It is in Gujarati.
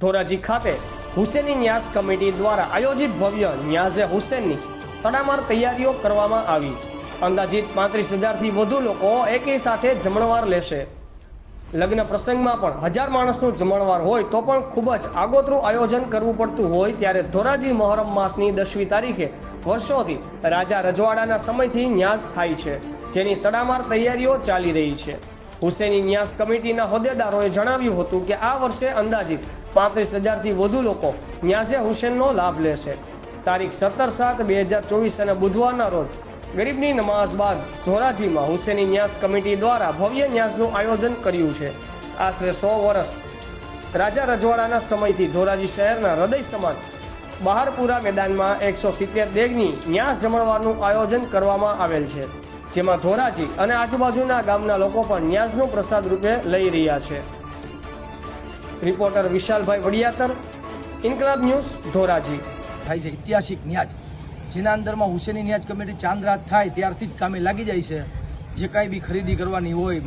ધોરાજી ખાતે હુસેની ન્યાસ કમિટી દ્વારા આયોજિત ભવ્ય ન્યાઝે હુસેનની તડામાર તૈયારીઓ કરવામાં આવી. અંદાજિત પાંત્રીસ હજારથી વધુ લોકો એકી સાથે જમણવાર લેશે. લગ્ન પ્રસંગમાં પણ હજાર માણસનું જમણવાર હોય તો પણ ખૂબ જ આગોતરું આયોજન કરવું પડતું હોય ત્યારે ધોરાજી મહોરમ માસની દસમી તારીખે વર્ષોથી રાજા રજવાડાના સમયથી ન્યાઝ થાય છે, જેની તડામાર તૈયારીઓ ચાલી રહી છે. હુસેની ન્યાસ કમિટીના હોદ્દેદારોએ જણાવ્યું હતું કે આ વર્ષે અંદાજિત પાંત્રીસ હજારથી વધુ લોકો ન્યાઝે હુસેનનો લાભ લેશે. તારીખ સત્તર સાત બે હજાર ચોવીસ અને બુધવારના રોજ ગરીબની નમાઝ બાદ ધોરાજીમાં હુસેની ન્યાસ કમિટી દ્વારા ભવ્ય ન્યાસનું આયોજન કર્યું છે. આશરે સો વર્ષ રાજા રજવાડાના સમયથી ધોરાજી શહેરના હૃદય સમાન બહારપુરા મેદાનમાં એકસો સિત્તેર દેગની ન્યાસ જમણવારનું આયોજન કરવામાં આવેલ છે, જેમાં ધોરાજી અને આજુબાજુના ગામના લોકો પણ ન્યાસનું પ્રસાદ રૂપે લઈ રહ્યા છે. રિપોર્ટર વિશાલભાઈ વડિયાતર, ઇન્કલાબ ન્યૂઝ ધોરાજી. થાય છે ઐતિહાસિક ન્યાજ. જેના અંદરમાં હુસેની ન્યાજ કમિટી ચાંદ રાત થાય ત્યારથી જ કામે લાગી જાય છે. જે કાંઈ બી ખરીદી કરવાની હોય